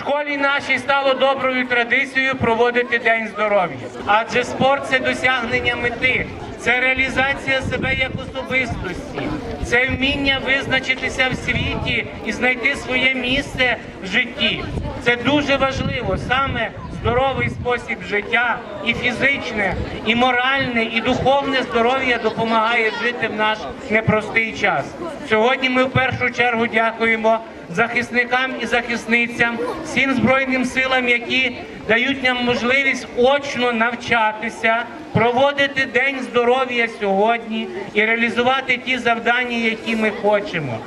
школі нашій стало доброю традицією проводити День здоров'я. Адже спорт це досягнення мети, це реалізація себе як особистості, це вміння визначитися в світі і знайти своє місце в житті. Це дуже важливо саме здоровий спосіб життя, і фізичне, і моральне, і духовне здоров'я допомагає жити в наш непростий час. Сьогодні ми в першу чергу дякуємо захисникам і захисницям, всім збройним силам, які дають нам можливість очно навчатися, проводити день здоров'я сьогодні і реалізувати ті завдання, які ми хочемо.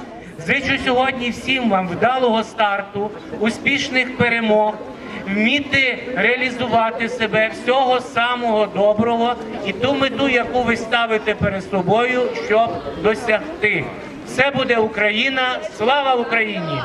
Зичу сьогодні всім вам вдалого старту, успішних перемог, вміти реалізувати себе, всього самого доброго і ту мету, яку ви ставите перед собою, щоб досягти. Все буде Україна! Слава Україні!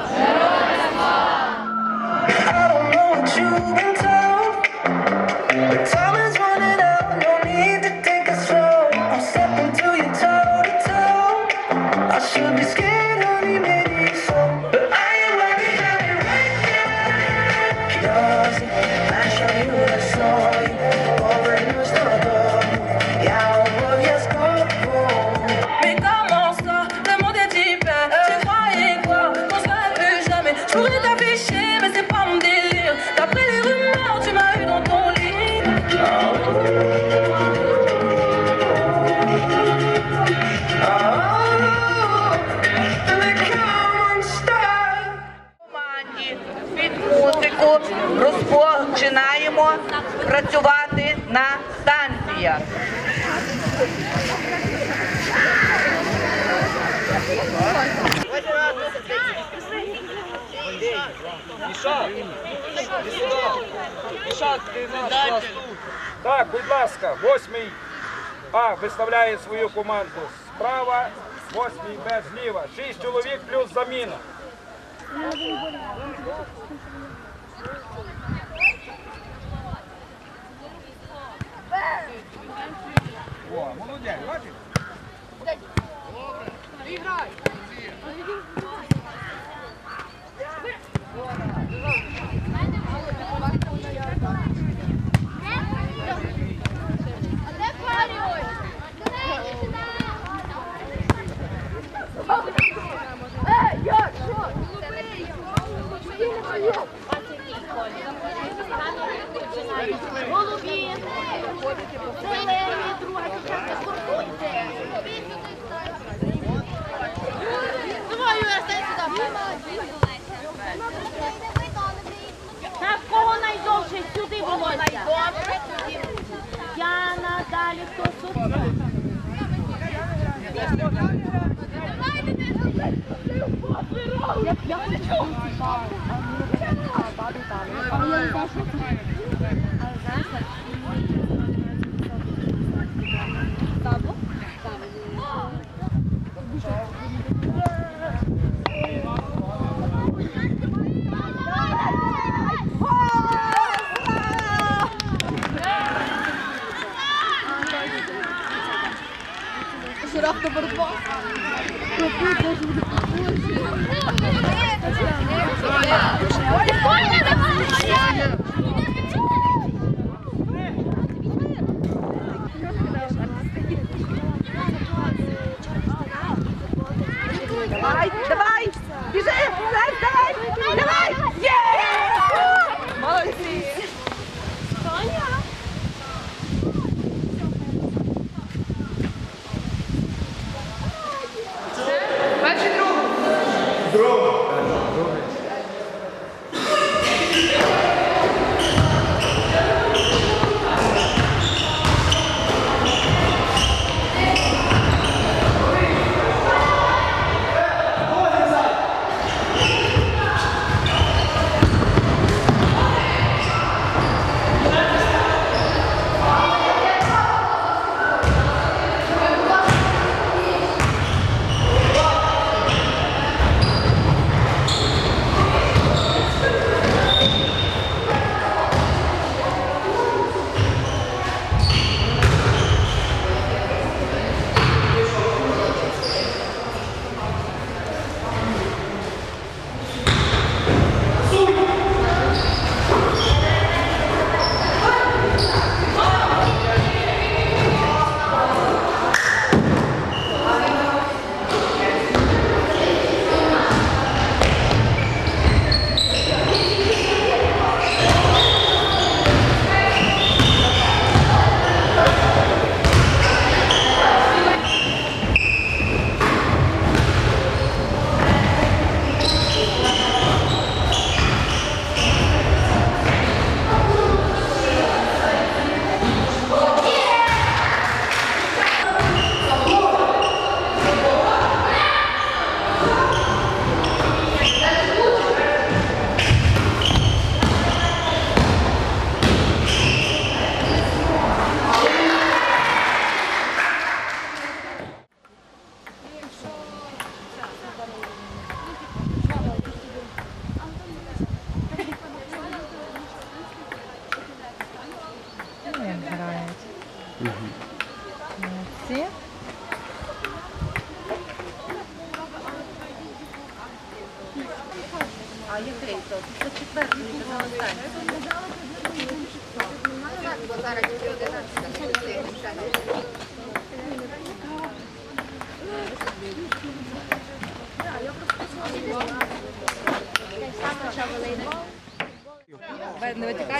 Lit Oh, the common star. команді під музику розпочинаємо працювати на станціях. Так, будь ласка, восьмий А виставляє свою команду справа, восьмий Б зліва. Шість чоловік плюс заміна. О, молодець, бачиш? Голубі, зелені, друга дівчатка, спортуйте. Давай, Юра, стань сюди. Так, кого найдовше сюди волосся? Яна, далі хто тут? Я хочу.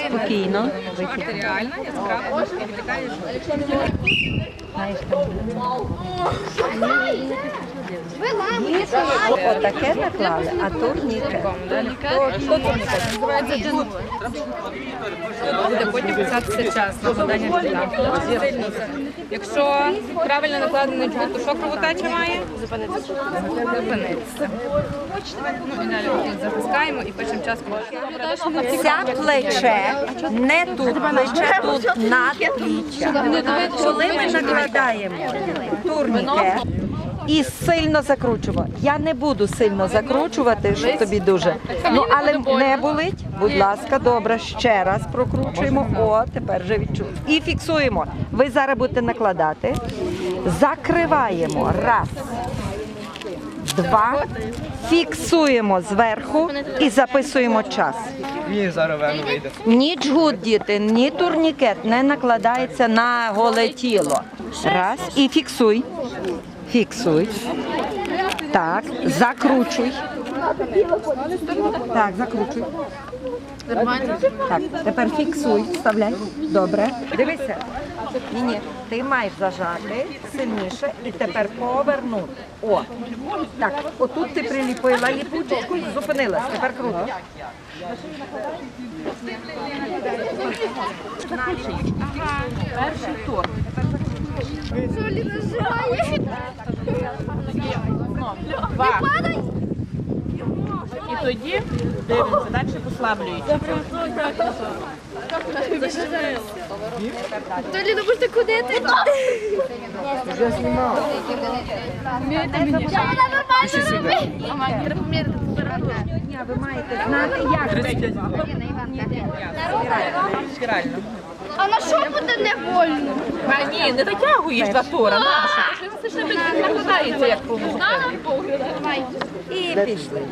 Спокійно. Реально, яскрава, і витікає Отаке наклали, а турніке. буде потім писатися час накладання жгута. Сильно. Якщо правильно накладений жгут, то що кровотеча має? Зупиниться. Зупиниться. Ну і далі тут затискаємо і пишемо час кровотечі. Ця плече, не тут плече, тут над пліччя. Коли ми накладаємо турніке і сильно закручуємо. Я не буду сильно закручувати, що тобі дуже. Ну але не болить. Будь ласка, добре, ще раз прокручуємо. О, тепер вже відчув. І фіксуємо. Ви зараз будете накладати. Закриваємо. Раз. Два. Фіксуємо зверху і записуємо час. Ні, зараз вену вийде. Ні джгут, діти, ні турнікет не накладається на голе тіло. Раз. І фіксуй. Фіксуй. Так, закручуй. Так, закручуй. Так, тепер фіксуй, вставляй. Добре. Дивися. Ні, ні, ти маєш зажати сильніше і тепер повернути. О, так, отут ти приліпила ліпучечку і зупинилась. Тепер круто. Перший тур. І тоді дивимося, далі послаблюється. Толі, ну будете куди? Вже знімав. Ви маєте знати, як це. Реально. А на що буде невольно? А ні, не дотягуєш два тура, наша. Це ж не накладається, як І пішли.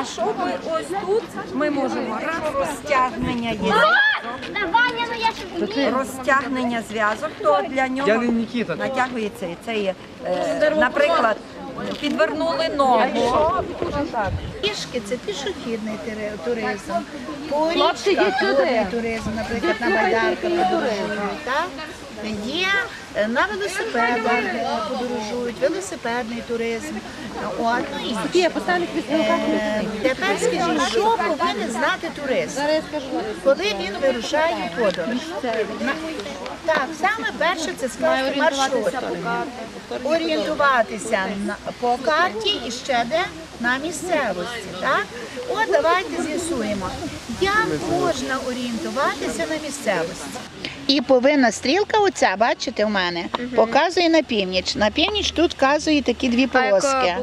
А що ми ось тут ми можемо раз розтягнення є. Давай, ну я ще Розтягнення зв'язок, то для нього Я не Нікіта. натягується і це є, е, наприклад, підвернули ногу. Пішки це пішохідний туризм. По річках водний туризм, наприклад, на байдарках подорожують. Так? Є е, на велосипедах подорожують, велосипедний туризм. От, ну, інше. Е, Тепер скажіть, що повинен знати турист, коли він вирушає в подорож? Так, саме перше це скласти маршрут. Орієнтуватися по карті і ще де на місцевості. Так? От давайте з'ясуємо, як можна орієнтуватися на місцевості. І повинна стрілка, оця, бачите, в мене, показує на північ. На північ тут вказує такі дві полоски.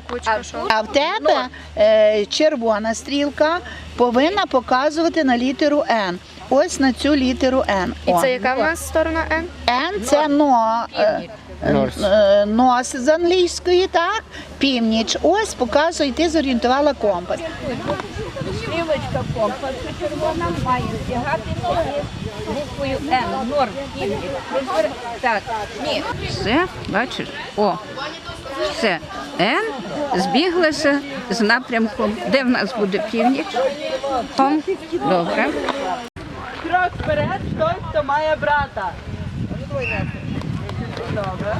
А в тебе е, червона стрілка повинна показувати на літеру Н. Ось на цю літеру Н. І це яка в нас сторона Н? Н це но. е, е, Нос з англійської, так? Північ. Ось показує, ти зорієнтувала компас. Стрілочка компасу червона має стягати ноги буквою Н, норм, північ. Так, ні. Все, бачиш? О, все. Н збіглася з напрямком. Де в нас буде північ? Там. Добре. Крок вперед, той, хто має брата. Добре.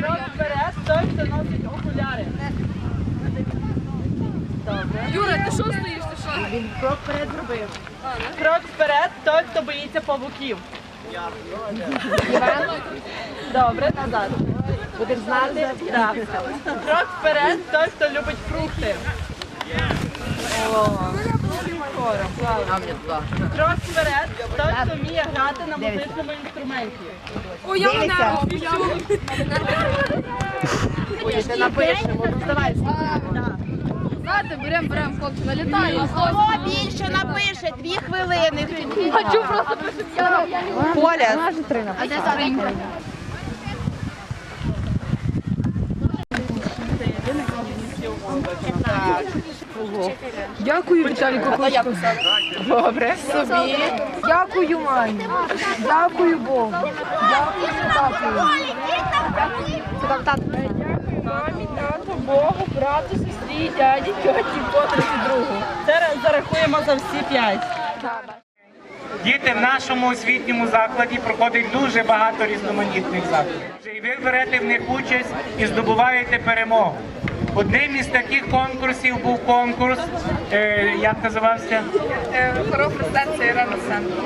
Крок вперед, той, хто носить окуляри. Юра, ти що стоїш? Ти що? Він крок вперед зробив. Крок вперед, той, хто боїться павуків. Іван. Добре, назад. Будеш знати? Так. Крок вперед, той, хто любить фрукти. О, скоро, слава. Крок вперед, той, хто вміє грати на музичному інструменті. Ой, я мене Ой, ти напишемо, ну давай літати, беремо, беремо хлопці, налітаємо. Хто більше напише, дві хвилини. Хочу просто пишеться. Поля. А де зараз? Дякую, Віталій Кукушко. Добре. Собі. Дякую, мамі. Дякую Богу. Дякую, тату. Дякую. Мамі, тату, Богу, брату, сестрі, дяді, тьоті, подрузі, другу. Це зарахуємо за всі п'ять. Діти в нашому освітньому закладі проходить дуже багато різноманітних заходів. І ви берете в них участь і здобуваєте перемогу. Одним із таких конкурсів був конкурс, е, як називався? Хоробре серце Ірина Сенко.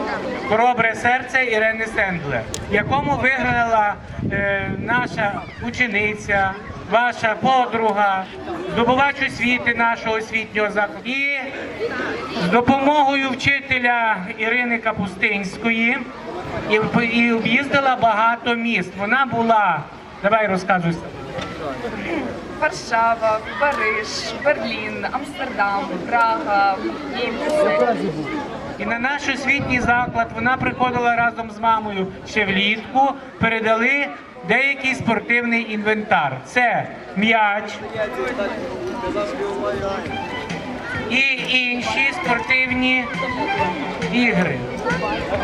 Хоробре серце Ірени Сендлер, в якому виграла е, наша учениця, ваша подруга, здобувач освіти нашого освітнього закладу. І з допомогою вчителя Ірини Капустинської і, об'їздила багато міст. Вона була, давай розказуй. Варшава, Париж, Берлін, Амстердам, Прага, Німці. І на наш освітній заклад вона приходила разом з мамою ще влітку, передали деякий спортивний інвентар. Це м'яч і інші спортивні ігри.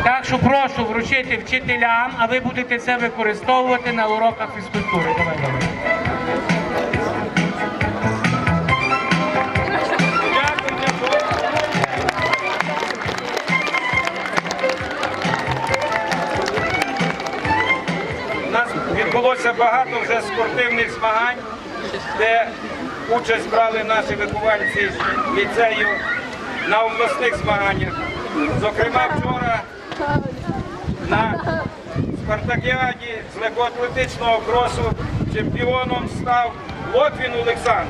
Так що прошу вручити вчителям, а ви будете це використовувати на уроках фізкультури. Давай, давай. Відбулося багато вже спортивних змагань, де участь брали наші вихованці ліцею на обласних змаганнях. Зокрема, вчора на спартакіаді з легкоатлетичного кросу чемпіоном став Лотвін Олександр.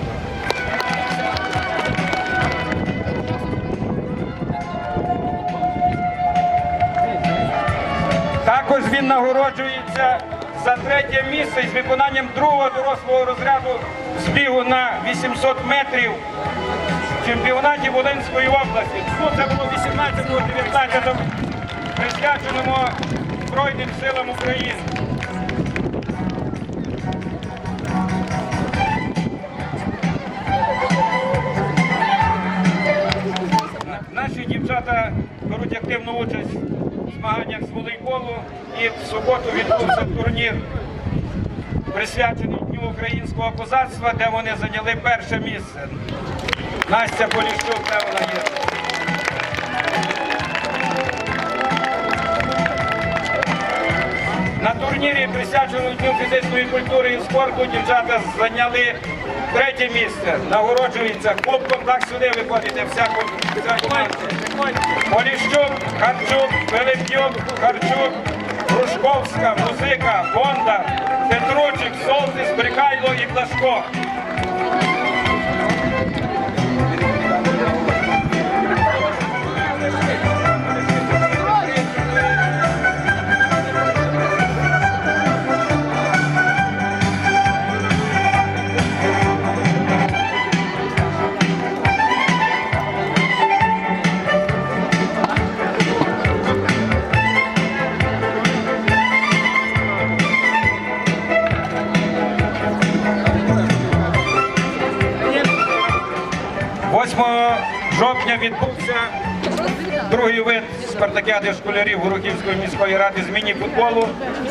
Також він нагороджується за третє місце із виконанням другого дорослого розряду збігу на 800 метрів в чемпіонаті Волинської області. Це було 18-19 присвяченому Збройним силам України. Наші дівчата беруть активну участь змаганнях з волейболу і в суботу відбувся турнір, присвячений Дню українського козацтва, де вони зайняли перше місце. Настя Поліщук, де вона є. На турнірі, присвяченому Дню фізичної культури і спорту, дівчата зайняли третє місце. Нагороджується кубком. Так сюди виходите вся вся команда. Харчук, Пилип'юк, Харчук, Рушковська, Музика, Бонда, Петручик, Солтис, Брикайло і Блашко. Жовтня відбувся другий вид спартакіади школярів Горохівської міської ради з міні-футболу.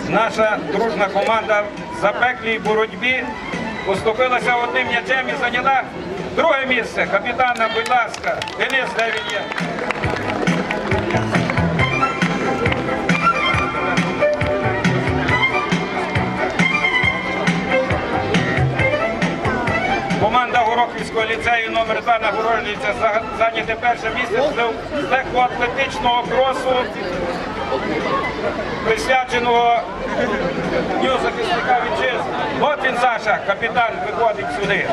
Наша дружна команда в запеклій боротьбі поступилася одним м'ячем і зайняла друге місце. Капітана, будь ласка, Денис, де він? Горохівського ліцею номер 2 нагороджується за зайняте перше місце з легкоатлетичного кросу, присвяченого Дню захисника вітчизни. От він, Саша, капітан, виходить сюди.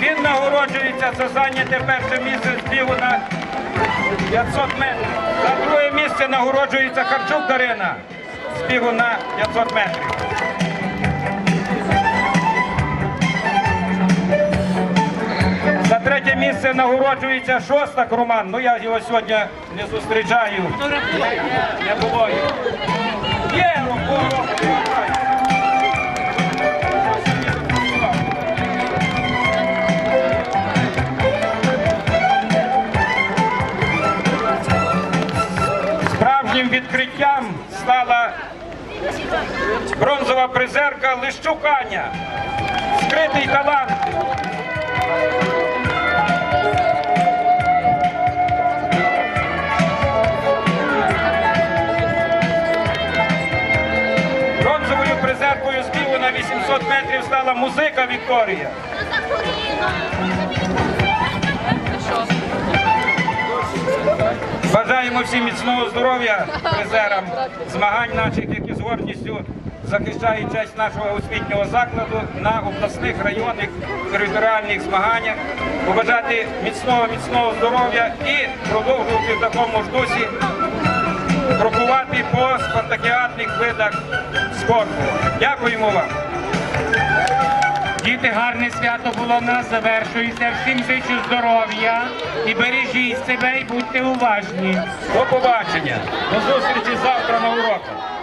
Він нагороджується за зайняте перше місце з бігу на 500 метрів. За друге місце нагороджується Харчук Дарина спігу на 500 метрів. За третє місце нагороджується шостак Роман. Ну я його сьогодні не зустрічаю. Не було. Є робота. Відкриттям стала бронзова призерка Лищук Аня. Скритий талант. Бронзовою призеркою збігу на 800 метрів стала музика Вікторія. Бажаємо всім міцного здоров'я призерам змагань наших, які з гордістю захищають честь нашого освітнього закладу на обласних районних територіальних змаганнях. Побажати міцного, міцного здоров'я і продовжувати в такому ж дусі крокувати по спартакіадних видах спорту. Дякуємо вам. Діти, гарне свято було в нас, завершується. Всім зичу здоров'я і бережіть себе і будьте уважні. До побачення. До зустрічі завтра на уроках.